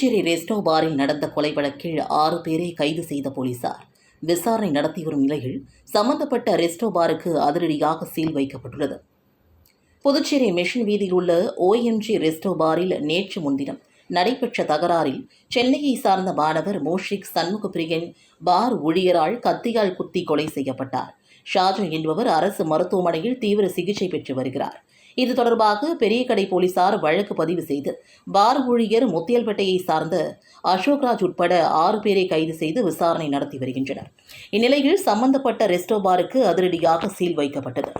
Puducherry resto பாரில் நடந்த கொலை வழக்கில் ஆறு பேரை கைது செய்த போலீசார். விசாரணை நடத்தி வரும் நிலையில் சம்பந்தப்பட்ட ரெஸ்டோ பாருக்கு அதிரடியாக சீல் வைக்கப்பட்டுள்ளது. புதுச்சேரி மிஷன் வீதியில் உள்ள ஓஎம்ஜி ரெஸ்டோ பாரில் நேற்று முன்தினம் நடைபெற்ற தகராறில் சென்னையை சார்ந்த மாணவர் மோஷிக் சண்முகப்பிரியன் பார் ஊழியரால் கத்தியால் குத்தி கொலை செய்யப்பட்டார். ஷாஜன் என்பவர் அரசு மருத்துவமனையில் தீவிர சிகிச்சை பெற்று வருகிறார். இது தொடர்பாக பெரியகடை போலீசார் வழக்கு பதிவு செய்து பார் ஊழியர் முத்தியல்பேட்டையை சார்ந்த அசோக்ராஜ் உட்பட ஆறு பேரை கைது செய்து விசாரணை நடத்தி வருகின்றனர். இந்நிலையில் சம்பந்தப்பட்ட ரெஸ்டோ பாருக்கு அதிரடியாக சீல் வைக்கப்பட்டது.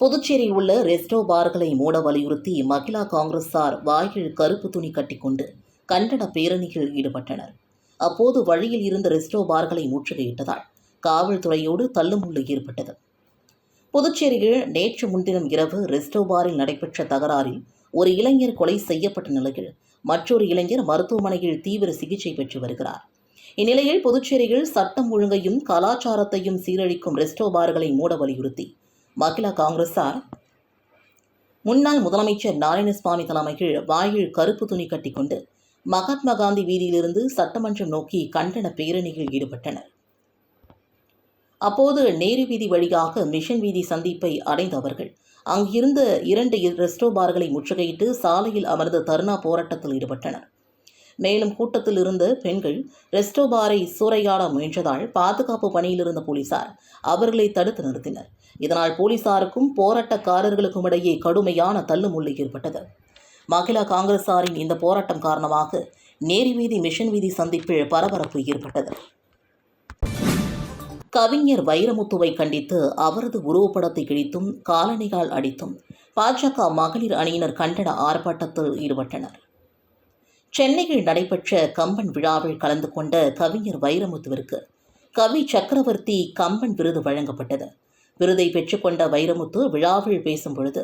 புதுச்சேரியில் உள்ள ரெஸ்டோ பார்களை மூட வலியுறுத்தி மகிழா காங்கிரஸார் வாயில் கருப்பு துணி கட்டிக்கொண்டு கண்டன பேரணியில் ஈடுபட்டனர். அப்போது வழியில் இருந்த ரெஸ்டோ பார்களை முற்றுகையிட்டதால் காவல்துறையோடு தள்ளுமுள்ளு ஏற்பட்டது. புதுச்சேரியில் நேற்று முன்தினம் இரவு ரெஸ்டோ பாரில் நடைபெற்ற தகராறில் ஒரு இளைஞர் கொலை செய்யப்பட்ட நிலையில் மற்றொரு இளைஞர் மருத்துவமனையில் தீவிர சிகிச்சை பெற்று வருகிறார். இந்நிலையில் புதுச்சேரியில் சட்டம் ஒழுங்கையும் கலாச்சாரத்தையும் சீரழிக்கும் ரெஸ்டோ பார்களை மூட வலியுறுத்தி மகிழா காங்கிரசார் முன்னாள் முதலமைச்சர் நாராயணசுவாமி தலைமையில் வாயில் கருப்பு துணி கட்டிக்கொண்டு மகாத்மா காந்தி வீதியிலிருந்து சட்டமன்றம் நோக்கி கண்டன பேரணியில் ஈடுபட்டனர். அப்போது நேரு வீதி வழியாக மிஷன் வீதி சந்திப்பை அடைந்தவர்கள். அங்கிருந்த இரண்டு ரெஸ்டோ பார்களை முற்றுகையிட்டு சாலையில் அமர்ந்து தர்ணா போராட்டத்தில் ஈடுபட்டனர். மேலும் கூட்டத்தில் இருந்த பெண்கள் ரெஸ்டோ பாரை சூறையாட முயன்றதால் பாதுகாப்பு பணியில் இருந்த போலீசார் அவர்களை தடுத்து நிறுத்தினர். இதனால் போலீசாருக்கும் போராட்டக்காரர்களுக்கும் இடையே கடுமையான தள்ளுமுள்ளு ஏற்பட்டது. மகிழா காங்கிரசாரின் இந்த போராட்டம் காரணமாக நேரு வீதி மிஷன் வீதி சந்திப்பில் பரபரப்பு ஏற்பட்டது. கவிஞர் வைரமுத்துவை கண்டித்து அவரது உருவப்படத்தை கிழித்தும் காலணிகால் அடித்தும் பாஜக மகளிர் அணியினர் கண்டன ஆர்ப்பாட்டத்தில் ஈடுபட்டனர். சென்னையில் நடைபெற்ற கம்பன் விழாவில் கலந்து கொண்ட கவிஞர் வைரமுத்துவிற்கு கவி சக்கரவர்த்தி கம்பன் விருது வழங்கப்பட்டது. விருதை பெற்றுக்கொண்ட வைரமுத்து விழாவில் பேசும் பொழுது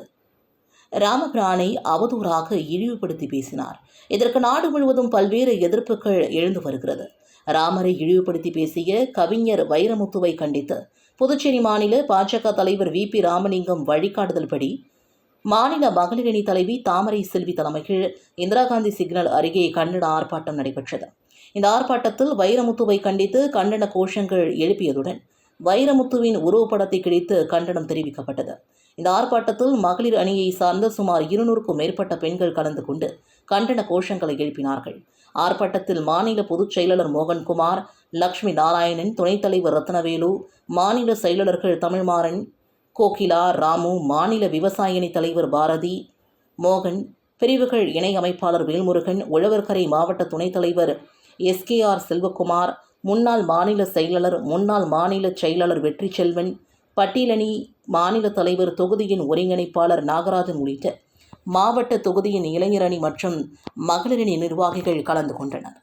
ராமபிரானை அவதூறாக இழிவுபடுத்தி பேசினார். இதற்கு நாடு முழுவதும் பல்வேறு எதிர்ப்புகள் எழுந்து வருகிறது. ராமரை இழிவுபடுத்தி பேசிய கவிஞர் வைரமுத்துவை கண்டித்து புதுச்சேரி மாநில பாஜக தலைவர் வி பி ராமலிங்கம் வழிகாட்டுதல்படி மாநில மகளிரணி தலைவி தாமரை செல்வி தலைமையில் இந்திரா காந்தி சிக்னல் அருகே கண்டன ஆர்ப்பாட்டம் நடைபெற்றது. இந்த ஆர்ப்பாட்டத்தில் வைரமுத்துவை கண்டித்து கண்டன கோஷங்கள் எழுப்பியதுடன் வைரமுத்துவின் உருவப்படத்தை கிடைத்து கண்டனம் தெரிவிக்கப்பட்டது. இந்த ஆர்ப்பாட்டத்தில் மகளிர் அணியை சார்ந்த சுமார் இருநூறுக்கும் மேற்பட்ட பெண்கள் கலந்து கொண்டு கண்டன கோஷங்களை எழுப்பினார்கள். ஆர்ப்பாட்டத்தில் மாநில பொதுச் செயலாளர் மோகன்குமார் லக்ஷ்மி நாராயணன் துணைத் தலைவர் ரத்னவேலு மாநில செயலாளர்கள் தமிழ்மாறன் கோகிலா ராமு மாநில விவசாயணி தலைவர் பாரதி மோகன் பிரிவுகள் இணை அமைப்பாளர் வேல்முருகன் உழவர்கரை மாவட்ட துணைத் தலைவர் எஸ்கேஆர் செல்வகுமார் முன்னாள் மாநில செயலாளர் முன்னாள் மாநில செயலாளர் வெற்றி செல்வன் பட்டியலணி மாநில தலைவர் தொகுதியின் ஒருங்கிணைப்பாளர் நாகராஜன் உள்ளிட்ட மாவட்ட தொகுதியின் இளைஞரணி மற்றும் மகளிரணி நிர்வாகிகள் கலந்து கொண்டனர்.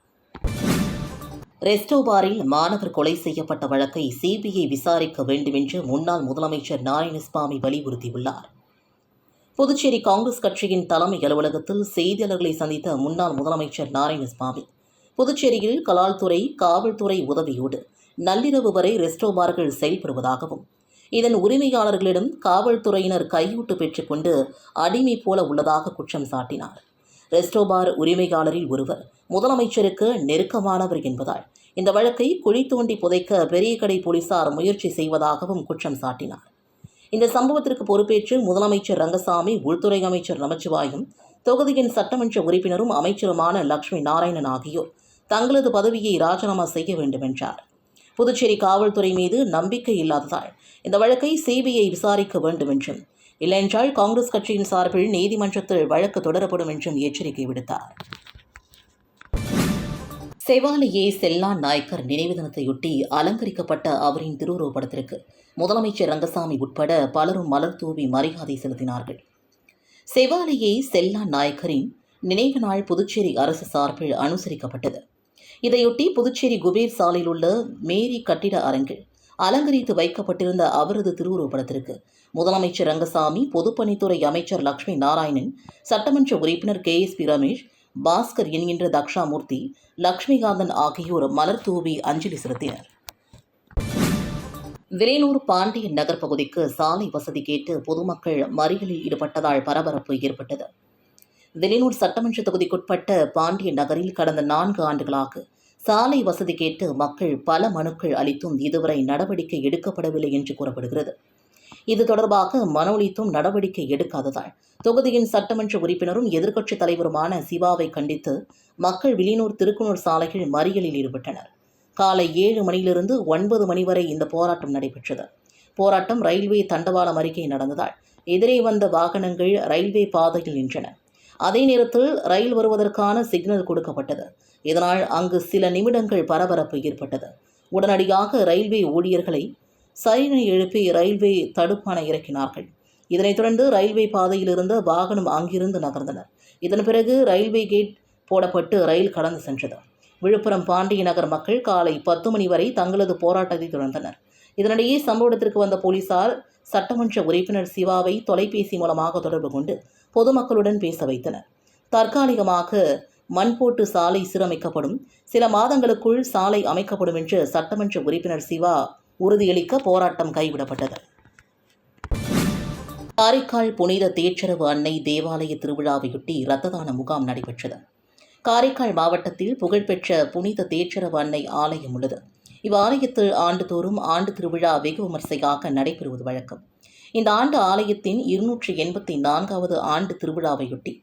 ரெஸ்டோ பாரில் மாணவர் கொலை செய்யப்பட்ட வழக்கை சிபிஐ விசாரிக்க வேண்டுமென்று முன்னாள் முதலமைச்சர் நாராயணசுவாமி வலியுறுத்தியுள்ளார். புதுச்சேரி காங்கிரஸ் கட்சியின் தலைமை அலுவலகத்தில் செய்தியாளர்களை சந்தித்த முன்னாள் முதலமைச்சர் நாராயணசுவாமி புதுச்சேரியில் கலால்துறை காவல்துறை உதவியோடு நள்ளிரவு வரை ரெஸ்டோ பார்கள் செயல்படுவதாகவும் இதன் உரிமையாளர்களிடம் காவல்துறையினர் கையூட்டு பெற்றுக்கொண்டு அடிமை போல உள்ளதாக குற்றம் சாட்டினார். ரெஸ்டோபார் உரிமையாளரில் ஒருவர் முதலமைச்சருக்கு நெருக்கமானவர் என்பதால் இந்த வழக்கை குழி தோண்டி புதைக்க பெரிய கடை போலீசார் முயற்சி செய்வதாகவும் குற்றம் சாட்டினார். இந்த சம்பவத்திற்கு பொறுப்பேற்று முதலமைச்சர் ரங்கசாமி உள்துறை அமைச்சர் நமச்சிவாயும் தொகுதியின் சட்டமன்ற உறுப்பினரும் அமைச்சருமான லக்ஷ்மி நாராயணன் ஆகியோர் தங்களது பதவியை ராஜினாமா செய்ய வேண்டும் என்றார் புதுச்சேரி காவல்துறை மீது நம்பிக்கை இல்லாததால் இந்த வழக்கை சிபிஐ விசாரிக்க வேண்டும் என்றும் இல்லையென்றால் காங்கிரஸ் கட்சியின் சார்பில் நீதிமன்றத்தில் வழக்கு தொடரப்படும் என்றும் எச்சரிக்கை விடுத்தார். செவாலியே செல்லா நாயக்கர் நினைவு தினத்தையொட்டி அலங்கரிக்கப்பட்ட அவரின் திருவுருவப்படத்திற்கு முதலமைச்சர் ரங்கசாமி உட்பட பலரும் மலர் தூவி மரியாதை செலுத்தினார்கள். செவாலியே செல்லா நாயக்கரின் நினைவு நாள் புதுச்சேரி அரசு சார்பில் அனுசரிக்கப்பட்டது. இதையொட்டி புதுச்சேரி குபேர் சாலையில் உள்ள மேரி கட்டிட அரங்கில் அலங்கரித்து வைக்கப்பட்டிருந்த அவரது திருவுருவப்படத்திற்கு முதலமைச்சர் ரங்கசாமி பொதுப்பணித்துறை அமைச்சர் லக்ஷ்மி நாராயணன் சட்டமன்ற உறுப்பினர் K S P Ramesh Bhaskar என்கின்ற தக்ஷாமூர்த்தி லக்ஷ்மிகாந்தன் ஆகியோர் மலர் தூவி அஞ்சலி செலுத்தினர். விரைனூர் பாண்டியன் நகர் பகுதிக்கு சாலை வசதி கேட்டு பொதுமக்கள் மறியலில் ஈடுபட்டதால் பரபரப்பு ஏற்பட்டது. வெளியூர் சட்டமன்ற தொகுதிக்குட்பட்ட பாண்டிய நகரில் கடந்த நான்கு ஆண்டுகளாக சாலை வசதி கேட்டு மக்கள் பல மனுக்கள் அளித்தும் இதுவரை நடவடிக்கை எடுக்கப்படவில்லை என்று கூறப்படுகிறது. இது தொடர்பாக மனு அளித்தும் நடவடிக்கை எடுக்காததால் தொகுதியின் சட்டமன்ற உறுப்பினரும் எதிர்க்கட்சித் தலைவருமான சிவாவை கண்டித்து மக்கள் வில்லியனூர் திருக்குனூர் சாலையில் மறியலில் ஈடுபட்டனர். காலை ஏழு மணியிலிருந்து ஒன்பது மணி வரை இந்த போராட்டம் நடைபெற்றது. போராட்டம் ரயில்வே தண்டவாளம் அருகே நடந்ததால் எதிரே வந்த வாகனங்கள் ரயில்வே பாதையில் நின்றன. அதே நேரத்தில் ரயில் வருவதற்கான சிக்னல் கொடுக்கப்பட்டது. இதனால் அங்கு சில நிமிடங்கள் பரபரப்பு ஏற்பட்டது. உடனடியாக ரயில்வே ஊழியர்களை சைனை எழுப்பி ரயில்வே தடுப்பான இறக்கினார்கள். இதனைத் தொடர்ந்து ரயில்வே பாதையில் இருந்த வாகனம் அங்கிருந்து நகர்ந்தனர். இதன் பிறகு ரயில்வே கேட் போடப்பட்டு ரயில் கடந்து சென்றது. விழுப்புரம் பாண்டிய நகர் மக்கள் காலை பத்து மணி வரை தங்களது போராட்டத்தை தொடர்ந்தனர். இதனிடையே சம்பவ இடத்திற்கு வந்த போலீசார் சட்டமன்ற உறுப்பினர் சிவாவை தொலைபேசி மூலமாக தொடர்பு கொண்டு பொதுமக்களுடன் பேச வைத்தனர். தற்காலிகமாக மண் போட்டு சாலை சீரமைக்கப்படும் சில மாதங்களுக்குள் சாலை அமைக்கப்படும் என்று சட்டமன்ற உறுப்பினர் சிவா உறுதியளிக்க போராட்டம் கைவிடப்பட்டது. காரைக்கால் புனித தேச்சரவு அன்னை தேவாலய திருவிழாவையொட்டி இரத்த தான முகாம் நடைபெற்றது. காரைக்கால் மாவட்டத்தில் புகழ்பெற்ற புனித தேச்சரவு அன்னை ஆலயம் உள்ளது. இவ்வாலயத்தில் ஆண்டுதோறும் ஆண்டு திருவிழா வெகு விமர்சையாக நடைபெறுவது வழக்கம். இந்த ஆண்டு ஆலயத்தின் இருநூற்றி எண்பத்தி நான்காவது ஆண்டு திருவிழாவையொட்டி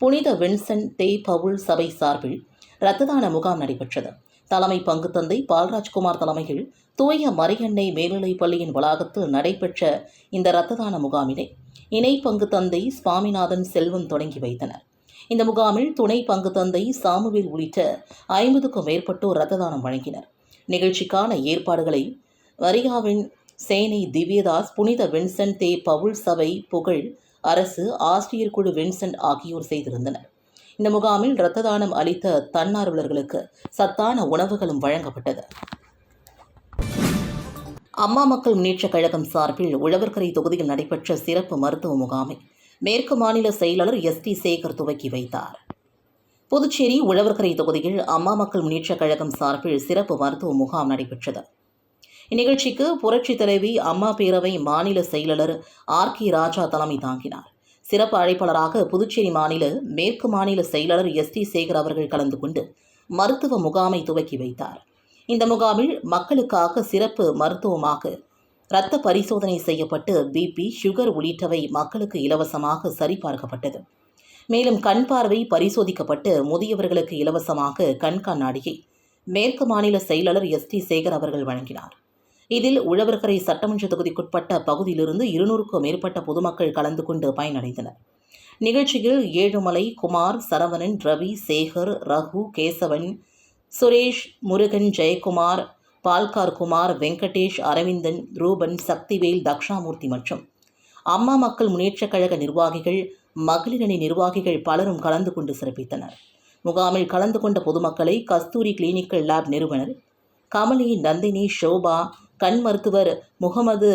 புனித வின்சென்ட் தே பவுல் சபை சார்பில் இரத்ததான முகாம் நடைபெற்றது. தலைமை பங்கு தந்தை பால்ராஜ்குமார் தலைமையில் தூய மரியன்னை மேல்நிலைப் பள்ளியின் வளாகத்தில் நடைபெற்ற இந்த இரத்ததான முகாமினை இணை பங்கு தந்தை சுவாமிநாதன் செல்வம் தொடங்கி வைத்தனர். இந்த முகாமில் துணை பங்கு தந்தை சாமுவேல் உள்ளிட்ட ஐம்பதுக்கும் மேற்பட்டோர் இரத்த தானம் வழங்கினர். நிகழ்ச்சிக்கான ஏற்பாடுகளை வரிகாவின் சேனை திவ்யதாஸ் புனித வின்சென்ட் தே பவுல் சபை புகழ் அரசு ஆசிரியர் குழு வின்சென்ட் ஆகியோர் செய்திருந்தனர். இந்த முகாமில் இரத்த தானம் அளித்த தன்னார்வலர்களுக்கு சத்தான உணவுகளும் வழங்கப்பட்டது. அம்மா மக்கள் முன்னேற்றக் கழகம் சார்பில் உழவர்கரை தொகுதியில் நடைபெற்ற சிறப்பு மருத்துவ முகாமை மேற்கு மாநில செயலாளர் எஸ் டி சேகர் துவக்கி வைத்தார். புதுச்சேரி உழவர்கரை தொகுதியில் அம்மா மக்கள் முன்னேற்றக் கழகம் சார்பில் சிறப்பு மருத்துவ முகாம் நடைபெற்றது. இந்நிகழ்ச்சிக்கு புரட்சித் தலைவி அம்மா பேரவை மாநில செயலாளர் ஆர் கே ராஜா தலைமை தாங்கினார். சிறப்பு அழைப்பாளராக புதுச்சேரி மாநில மேற்கு மாநில செயலாளர் எஸ் டி சேகர் அவர்கள் கலந்து கொண்டு மருத்துவ முகாமை துவக்கி வைத்தார். இந்த முகாமில் மக்களுக்காக சிறப்பு மருத்துவமாக இரத்த பரிசோதனை செய்யப்பட்டு பிபி சுகர் உள்ளிட்டவை மக்களுக்கு இலவசமாக சரிபார்க்கப்பட்டது. மேலும் கண் பார்வை பரிசோதிக்கப்பட்டு முதியவர்களுக்கு இலவசமாக கண் கண்ணாடியை மேற்கு மாநில செயலாளர் எஸ் டி சேகர் அவர்கள் வழங்கினார். இதில் உழவர்கரை சட்டமன்ற தொகுதிக்குட்பட்ட பகுதியிலிருந்து இருநூறுக்கும் மேற்பட்ட பொதுமக்கள் கலந்து கொண்டு பயனடைந்தனர். நிகழ்ச்சியில் ஏழுமலை குமார் சரவணன் ரவி சேகர் ரகு கேசவன் சுரேஷ் முருகன் ஜெயக்குமார் பால்கார் குமார் வெங்கடேஷ் அரவிந்தன் ரூபன் சக்திவேல் தக்ஷாமூர்த்தி மற்றும் அம்மா மக்கள் முன்னேற்றக் கழக நிர்வாகிகள் மகளிரணி நிர்வாகிகள் பலரும் கலந்து கொண்டு சிறப்பித்தனர். முகாமில் கலந்து கொண்ட பொதுமக்களை கஸ்தூரி கிளினிக்கல் லேப் நிறுவனர் கமலி நந்தினி ஷோபா கண் மருத்துவர் முகமது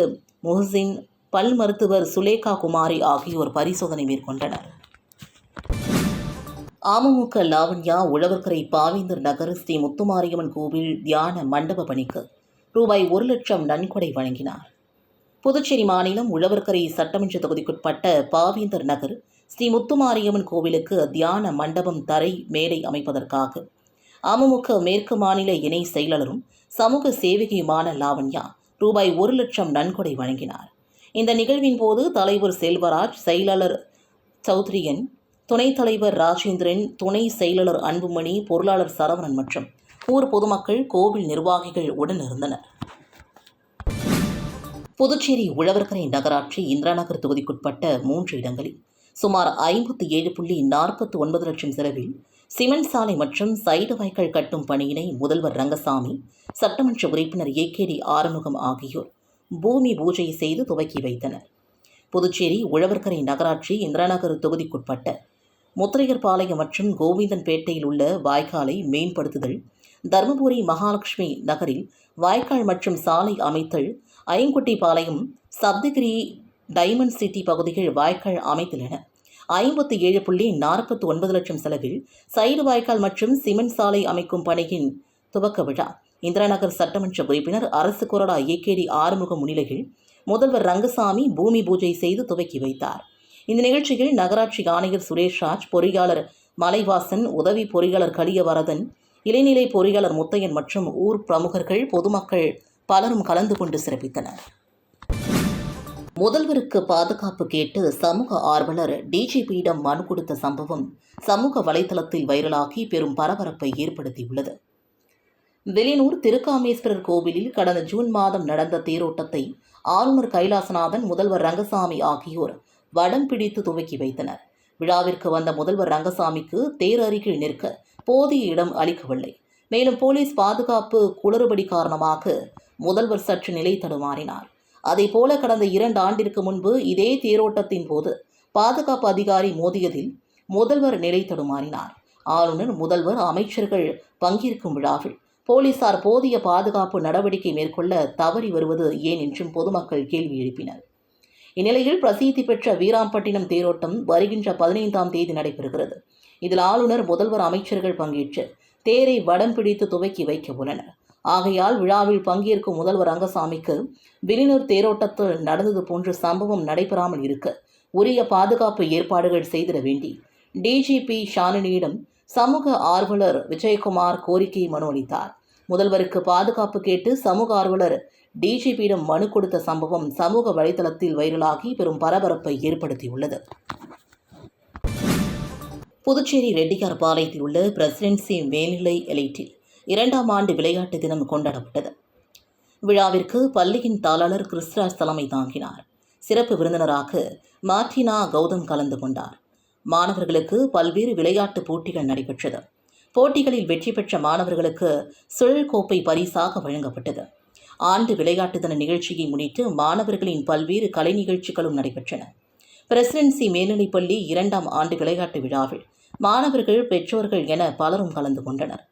முஹசின் பல் மருத்துவர் சுலேகா குமாரி ஆகியோர் பரிசோதனை மேற்கொண்டனர். அமமுக லாவண்யா உழவர்கரை பாவேந்தர் நகர் ஸ்ரீ முத்துமாரியம்மன் கோவில் தியான மண்டப பணிக்கு ரூபாய் ஒரு லட்சம் நன்கொடை வழங்கினார். புதுச்சேரி மாநிலம் உழவர்கரை சட்டமன்ற தொகுதிக்குட்பட்ட பாவேந்தர் நகர் ஸ்ரீ முத்துமாரியம்மன் கோவிலுக்கு தியான மண்டபம் தரை மேடை அமைப்பதற்காக அமமுக மேற்கு மாநில இணை செயலாளரும் சமூக சேவகியுமான லாவண்யா ரூபாய் ஒரு லட்சம் நன்கொடை வழங்கினார். இந்த நிகழ்வின் போது தலைவர் செல்வராஜ் செயலாளர் சௌத்ரியன் துணைத் தலைவர் ராஜேந்திரன் துணை செயலாளர் அன்புமணி பொருளாளர் சரவணன் மற்றும் ஊர் பொதுமக்கள் கோவில் நிர்வாகிகள் உடன் இருந்தனர். புதுச்சேரி உழவர்கரை நகராட்சி இந்திராநகர் தொகுதிக்குட்பட்ட மூன்று இடங்களில் சுமார் ஐம்பத்தி ஏழு புள்ளி நாற்பத்தி ஒன்பது லட்சம் செலவில் சிமெண்ட் சாலை மற்றும் சைடு வாய்க்கால் கட்டும் பணியினை முதல்வர் ரங்கசாமி சட்டமன்ற உறுப்பினர் ஏ கே டி ஆறுமுகம் ஆகியோர் பூமி பூஜை செய்து துவக்கி வைத்தனர். புதுச்சேரி உழவர்கரை நகராட்சி இந்திராநகர் தொகுதிக்குட்பட்ட முத்திரையர்பாளையம் மற்றும் கோவிந்தன்பேட்டையில் உள்ள வாய்க்காலை மேம்படுத்துதல் தருமபுரி மகாலட்சுமி நகரில் வாய்க்கால் மற்றும் சாலை அமைத்தல் ஐங்குட்டிப்பாளையம் சப்தகிரி டைமண்ட் சிட்டி பகுதிகள் வாய்க்கால் அமைத்துள்ளன. ஐம்பத்தி ஏழு புள்ளி நாற்பத்தி ஒன்பது லட்சம் செலவில் சைடு வாய்க்கால் மற்றும் சிமெண்ட் சாலை அமைக்கும் பணியின் துவக்க விழா. இந்திராநகர் சட்டமன்ற உறுப்பினர் அரசு கொறடா ஏகேடி ஆறுமுக முன்னிலையில் முதல்வர் ரங்கசாமி பூமி பூஜை செய்து துவக்கி வைத்தார். இந்த நிகழ்ச்சியில் நகராட்சி ஆணையர் சுரேஷ் ராஜ் பொறியாளர் மலைவாசன் உதவி பொறியாளர் கலியவரதன் இளைநிலை பொறியாளர் முத்தையன் மற்றும் ஊர் பிரமுகர்கள் பொதுமக்கள் பலரும் கலந்து கொண்டு சிறப்பித்தனர். முதல்வருக்கு பாதுகாப்பு கேட்டு சமூக ஆர்வலர் டிஜிபியிடம் மனு கொடுத்த சம்பவம் சமூக வலைதளத்தில் வைரலாகி பெரும் பரபரப்பை ஏற்படுத்தியுள்ளது. வெளியூர் திருக்காமேஸ்வரர் கோவிலில் கடந்த ஜூன் மாதம் நடந்த தேரோட்டத்தை ஆளுநர் கைலாசநாதன் முதல்வர் ரங்கசாமி ஆகியோர் வடம் பிடித்து துவக்கி வைத்தனர். விழாவிற்கு வந்த முதல்வர் ரங்கசாமிக்கு தேர் அருகில் நிற்க போதிய இடம் அளிக்கவில்லை. மேலும் போலீஸ் பாதுகாப்பு குளறுபடி காரணமாக முதல்வர் சற்று நிலை தடுமாறினார். அதேபோல கடந்த இரண்டு ஆண்டிற்கு முன்பு இதே தேரோட்டத்தின் போது பாதுகாப்பு அதிகாரி மோதியதில் முதல்வர் நிலை தடுமாறினார். ஆளுநர் முதல்வர் அமைச்சர்கள் பங்கேற்கும் விழாவில் போலீசார் போதிய பாதுகாப்பு நடவடிக்கை மேற்கொள்ள தவறி வருவது ஏன் என்றும் பொதுமக்கள் கேள்வி எழுப்பினர். இந்நிலையில் பிரசித்தி பெற்ற வீராம்பட்டினம் தேரோட்டம் வருகின்ற பதினைந்தாம் தேதி நடைபெறுகிறது. இதில் ஆளுநர் முதல்வர் அமைச்சர்கள் பங்கேற்று தேரை வடம் பிடித்து துவக்கி வைக்க உள்ளனர். ஆகையால் விழாவில் பங்கேற்கும் முதல்வர் ரங்கசாமிக்கு வெளிநூர் தேரோட்டத்தில் நடந்தது போன்ற சம்பவம் நடைபெறாமல் இருக்க உரிய பாதுகாப்பு ஏற்பாடுகள் செய்திட வேண்டி டிஜிபி ஷாலினியிடம் சமூக ஆர்வலர் விஜயகுமார் கோரிக்கை மனு அளித்தார். முதல்வருக்கு பாதுகாப்பு கேட்டு சமூக ஆர்வலர் டிஜிபியிடம் மனு கொடுத்த சம்பவம் சமூக வலைதளத்தில் வைரலாகி பெரும் பரபரப்பை ஏற்படுத்தியுள்ளது. புதுச்சேரி ரெட்டியார் பாளையத்தில் உள்ள பிரசிடென்சி மேல்நிலை எலைட்டில் இரண்டாம் ஆண்டு விளையாட்டு தினம் கொண்டாடப்பட்டது. விழாவிற்கு பள்ளியின் தாளாளர் கிறிஸ்ராஜ் தலைமை தாங்கினார். சிறப்பு விருந்தினராக மார்டினா கௌதம் கலந்து கொண்டார். மாணவர்களுக்கு பல்வேறு விளையாட்டு போட்டிகள் நடைபெற்றது. போட்டிகளில் வெற்றி பெற்ற மாணவர்களுக்கு சுழல் கோப்பை பரிசாக வழங்கப்பட்டது. ஆண்டு விளையாட்டு தின நிகழ்ச்சியை முன்னிட்டு மாணவர்களின் பல்வேறு கலை நிகழ்ச்சிகளும் நடைபெற்றன. பிரசிடென்சி மேல்நிலைப்பள்ளி இரண்டாம் ஆண்டு விளையாட்டு விழாவில் மாணவர்கள் பெற்றோர்கள் என பலரும் கலந்து கொண்டனர்.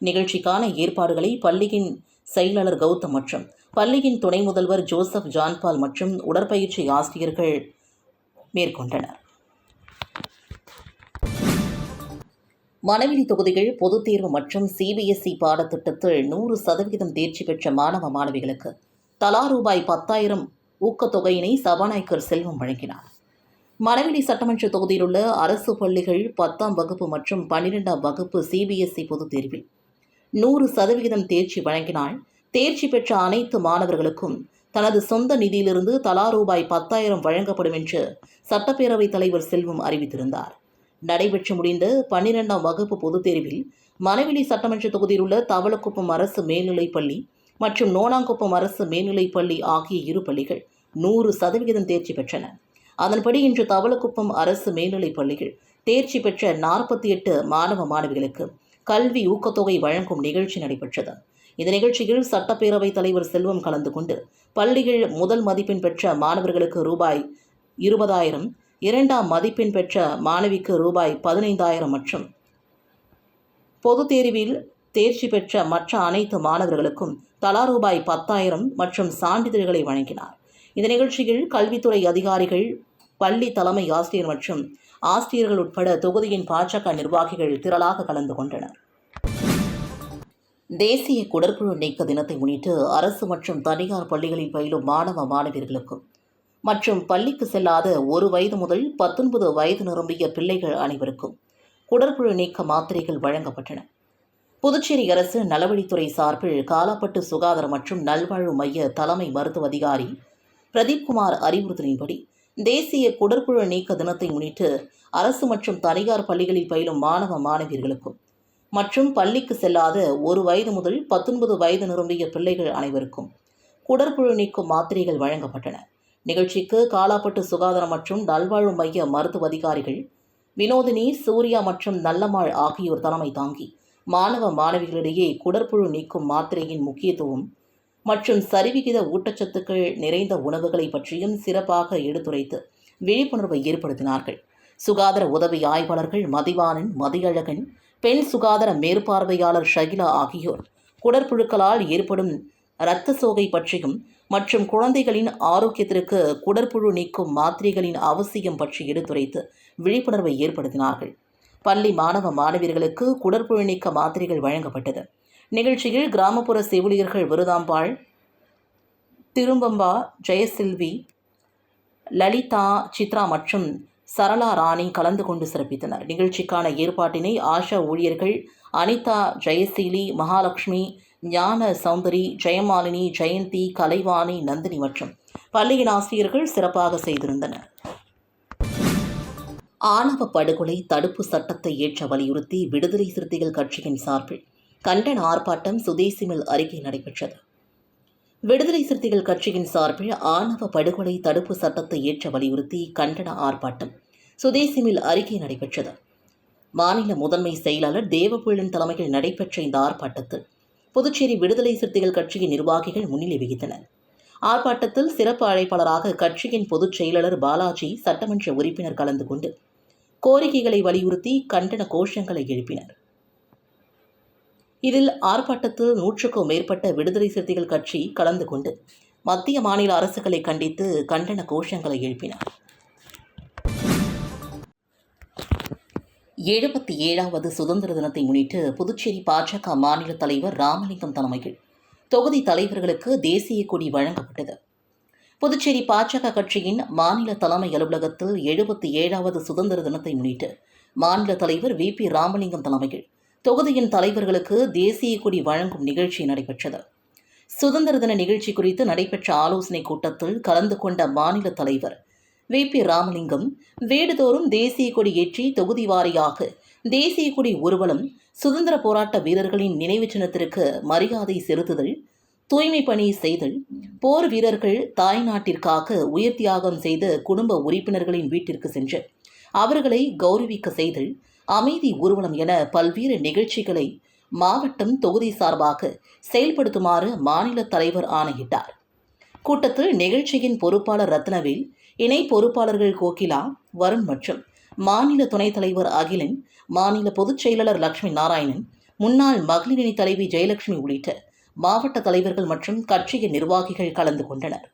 நிகழ்ச்சிக்கான ஏற்பாடுகளை பள்ளியின் செயலாளர் கௌதம் மற்றும் பள்ளியின் துணை முதல்வர் ஜோசப் ஜான்பால் மற்றும் உடற்பயிற்சி ஆசிரியர்கள் மேற்கொண்டனர். மணவெளி தொகுதிகள் பொதுத் தேர்வு மற்றும் சிபிஎஸ்இ பாடத்திட்டத்தில் நூறு சதவிகிதம் தேர்ச்சி பெற்ற மாணவ மாணவிகளுக்கு தலா ரூபாய் பத்தாயிரம் ஊக்கத்தொகையினை சபாநாயகர் செல்வம் வழங்கினார். மணவெளி சட்டமன்ற தொகுதியில் உள்ள அரசு பள்ளிகள் பத்தாம் வகுப்பு மற்றும் பன்னிரெண்டாம் வகுப்பு சிபிஎஸ்இ பொதுத் தேர்வில் நூறு சதவிகிதம் தேர்ச்சி வழங்கினால் தேர்ச்சி பெற்ற அனைத்து மாணவர்களுக்கும் தனது சொந்த நிதியிலிருந்து தலா ரூபாய் பத்தாயிரம் வழங்கப்படும் என்று சட்டப்பேரவைத் தலைவர் செல்வம் அறிவித்திருந்தார். நடைபெற்று முடிந்த பன்னிரெண்டாம் வகுப்பு பொதுத் தேர்வில் மணவெளி சட்டமன்ற தொகுதியில் உள்ள தவளக்குப்பம் அரசு மேல்நிலைப்பள்ளி மற்றும் நோனாங்குப்பம் அரசு மேல்நிலைப்பள்ளி ஆகிய இரு பள்ளிகள் நூறு சதவிகிதம் தேர்ச்சி பெற்றன. அதன்படி இன்று தவளக்குப்பம் அரசு மேல்நிலைப் பள்ளிகள் தேர்ச்சி பெற்ற நாற்பத்தி எட்டு மாணவ மாணவிகளுக்கு கல்வி ஊக்கத்தொகை வழங்கும் நிகழ்ச்சி நடைபெற்றது. இந்த நிகழ்ச்சியில் சட்டப்பேரவைத் தலைவர் செல்வம் கலந்து கொண்டு பள்ளிகள் முதல் மதிப்பெண் பெற்ற மாணவர்களுக்கு ரூபாய் இருபதாயிரம் இரண்டாம் மதிப்பெண் பெற்ற மாணவிக்கு ரூபாய் பதினைந்தாயிரம் மற்றும் பொதுத் தேர்வில் தேர்ச்சி பெற்ற மற்ற அனைத்து மாணவர்களுக்கும் தலா ரூபாய் பத்தாயிரம் மற்றும் சான்றிதழ்களை வழங்கினார். இந்த நிகழ்ச்சியில் கல்வித்துறை அதிகாரிகள் பள்ளி தலைமை ஆசிரியர் மற்றும் ஆசிரியர்கள் உட்பட தொகுதியின் பாஜக நிர்வாகிகள் திரளாக கலந்து கொண்டனர். தேசிய குடற்புழு நீக்க தினத்தை முன்னிட்டு அரசு மற்றும் தனியார் பள்ளிகளில் பயிலும் மாணவ மாணவியர்களுக்கும் மற்றும் பள்ளிக்கு செல்லாத ஒரு வயது முதல் பத்தொன்பது வயது நிரம்பிய பிள்ளைகள் அனைவருக்கும் குடற்புழு நீக்க மாத்திரைகள் வழங்கப்பட்டன. புதுச்சேரி அரசு நலவழித்துறை சார்பில் காலாப்பட்டு சுகாதார மற்றும் நல்வாழ்வு மைய தலைமை மருத்துவ அதிகாரி பிரதீப்குமார் அறிவுறுத்தலின்படி தேசிய குடற்புழு நீக்க தினத்தை முன்னிட்டு அரசு மற்றும் தனியார் பள்ளிகளில் பயிலும் மாணவ மாணவியர்களுக்கும் மற்றும் பள்ளிக்கு செல்லாத ஒரு வயது முதல் பத்தொன்பது வயது நிரம்பிய பிள்ளைகள் அனைவருக்கும் குடற்புழு நீக்கும் மாத்திரைகள் வழங்கப்பட்டன. நிகழ்ச்சிக்கு காலாப்பட்டு சுகாதாரம் மற்றும் நல்வாழ்வு மைய மருத்துவ அதிகாரிகள் வினோதினி சூர்யா மற்றும் நல்லம்மாள் ஆகியோர் தலைமை தாங்கி மாணவ மாணவிகளிடையே குடற்புழு நீக்கும் மாத்திரையின் முக்கியத்துவம் மற்றும் சரிவிகித ஊட்டச்சத்துக்கள் நிறைந்த உணவுகளை பற்றியும் சிறப்பாக எடுத்துரைத்து விழிப்புணர்வை ஏற்படுத்தினார்கள். சுகாதார உதவி ஆய்வாளர்கள் மதிவானன் மதியழகன் பெண் சுகாதார மேற்பார்வையாளர் ஷகிலா ஆகியோர் குடற்புழுக்களால் ஏற்படும் இரத்த சோகை பற்றியும் மற்றும் குழந்தைகளின் ஆரோக்கியத்திற்கு குடற்புழு நீக்கும் மாத்திரைகளின் அவசியம் பற்றி எடுத்துரைத்து விழிப்புணர்வை ஏற்படுத்தினார்கள். பள்ளி மாணவ மாணவியர்களுக்கு குடற்புழு நீக்க மாத்திரைகள் வழங்கப்பட்டது. நிகழ்ச்சியில் கிராமப்புற செவிலியர்கள் விருதாம்பாள். திரும்பம்பா ஜெயசெல்வி லலிதா சித்ரா மற்றும் சரளா ராணி கலந்து கொண்டு சிறப்பித்தனர். நிகழ்ச்சிக்கான ஏற்பாட்டினை ஆஷா ஊழியர்கள் அனிதா ஜெயசீலி மகாலட்சுமி ஞான சௌந்தரி ஜெயமாலினி ஜெயந்தி கலைவாணி நந்தினி மற்றும் பள்ளியின் ஆசிரியர்கள் சிறப்பாக செய்திருந்தனர். ஆணவ படுகொலை தடுப்பு சட்டத்தை ஏற்ற வலியுறுத்தி விடுதலை சிறுத்தைகள் கட்சியின் சார்பில் கண்டன ஆர்ப்பாட்டம் சுதேசிமில் அருகே நடைபெற்றது. விடுதலை சிறுத்தைகள் கட்சியின் சார்பில் ஆணவ படுகொலை தடுப்பு சட்டத்தை ஏற்ற வலியுறுத்தி கண்டன ஆர்ப்பாட்டம் சுதேசிமில் அருகே நடைபெற்றது. மாநில முதன்மை செயலாளர் தேவபுழன் தலைமையில் நடைபெற்ற இந்த ஆர்ப்பாட்டத்தில் புதுச்சேரி விடுதலை சிறுத்தைகள் கட்சியின் நிர்வாகிகள் முன்னிலை வகித்தனர். ஆர்ப்பாட்டத்தில் சிறப்பு அழைப்பாளராக கட்சியின் பொதுச் செயலாளர் பாலாஜி சட்டமன்ற உறுப்பினர் கலந்து கொண்டு கோரிக்கைகளை வலியுறுத்தி கண்டன கோஷங்களை எழுப்பினர். இதில் ஆர்ப்பாட்டத்தில் நூற்றுக்கும் மேற்பட்ட விடுதலை சிறுத்தைகள் கட்சி கலந்து கொண்டு மத்திய மாநில அரசுகளை கண்டித்து கண்டன கோஷங்களை எழுப்பினார். எழுபத்தி ஏழாவது சுதந்திர தினத்தை முன்னிட்டு புதுச்சேரி பாஜக மாநில தலைவர் ராமலிங்கம் தலைமையில் தொகுதி தலைவர்களுக்கு தேசிய கொடி வழங்கப்பட்டது. புதுச்சேரி பாஜக கட்சியின் மாநில தலைமை அலுவலகத்தில் எழுபத்தி ஏழாவது சுதந்திர தினத்தை முன்னிட்டு மாநில தலைவர் வி பி ராமலிங்கம் தலைமையில் தொகுதியின் தலைவர்களுக்கு தேசிய கொடி வழங்கும் நிகழ்ச்சி நடைபெற்றது. சுதந்திர தின நிகழ்ச்சி குறித்து நடைபெற்ற ஆலோசனைக் கூட்டத்தில் கலந்து கொண்ட மாநில தலைவர் வி. பி. ராமலிங்கம் வீடுதோறும் தேசிய கொடி ஏற்றி தொகுதி வாரியாக தேசிய கொடி ஊர்வலம் சுதந்திர போராட்ட வீரர்களின் நினைவு சின்னத்திற்கு மரியாதை செலுத்துதல் தூய்மை பணி செய்தல் போர் வீரர்கள் தாய் நாட்டிற்காக உயிர் தியாகம் செய்த குடும்ப உறுப்பினர்களின் வீட்டிற்கு சென்று அவர்களை கௌரவிக்க செய்தல் அமைதி ஊர்வலம் என பல்வேறு நிகழ்ச்சிகளை மாவட்டம் தொகுதி சார்பாக செயல்படுத்துமாறு மாநில தலைவர் ஆணையிட்டார். கூட்டத்தில் நிகழ்ச்சியின் பொறுப்பாளர் ரத்னவேல் இணை பொறுப்பாளர்கள் கோகிலா வருண் மற்றும் மாநில துணைத் தலைவர் அகிலன் மாநில பொதுச் செயலாளர் லட்சுமி நாராயணன் முன்னாள் மகளிரணி தலைவி ஜெயலட்சுமி உள்ளிட்ட மாவட்ட தலைவர்கள் மற்றும் கட்சியின் நிர்வாகிகள் கலந்து கொண்டனர்.